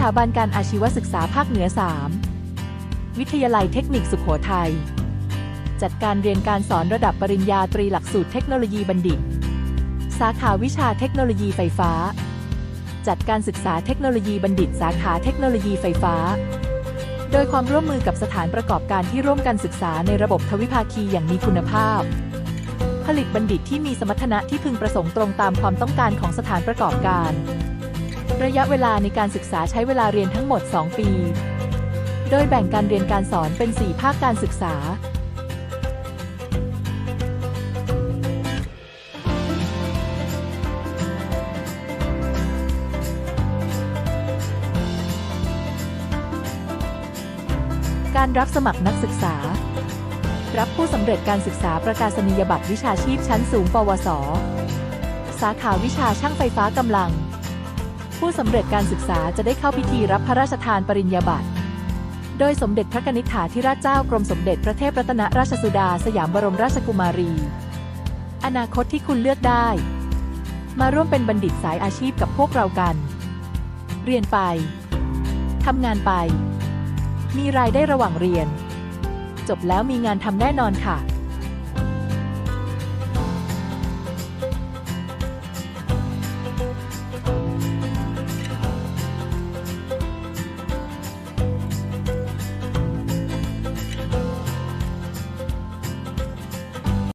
ถาบันการอาชีวศึกษาภาคเหนือ 3 วิทยาลัยเทคนิคสุขโขทัย จัดการเรียนการสอนระดับปริญญาตรีหลักสูตรเทคโนโลยีบัณฑิต สาขาวิชาเทคโนโลยีไฟฟ้า จัดการศึกษาเทคโนโลยีบัณฑิต สาขาเทคโนโลยีไฟฟ้า โดยความร่วมมือกับสถานประกอบการที่ร่วมกันศึกษาในระบบทวิภาคีอย่างมีคุณภาพ ผลิตบัณฑิตที่มีสมรรถนะที่พึงประสงค์ตรงตามความต้องการของสถานประกอบการ ระยะเวลาในการศึกษาใช้เวลาเรียนทั้งหมด 2 ปี โดยแบ่งการเรียนการสอนเป็น 4 ภาคการศึกษา การรับสมัครนักศึกษา รับผู้สำเร็จการศึกษาประกาศนียบัตรวิชาชีพชั้นสูง ปวส สาขาวิชาช่างไฟฟ้ากำลัง ผู้สำเร็จการศึกษาจะได้เข้าพิธีรับพระราชทานปริญญาบัตร โดยสมเด็จพระนิษฐาธิราชเจ้ากรมสมเด็จพระเทพรัตนราชสุดาสยามบรมราชกุมารี อนาคตที่คุณเลือกได้ มาร่วมเป็นบัณฑิตสายอาชีพกับพวกเรากัน เรียนไป ทำงานไป มีรายได้ระหว่างเรียน จบแล้วมีงานทำแน่นอนค่ะ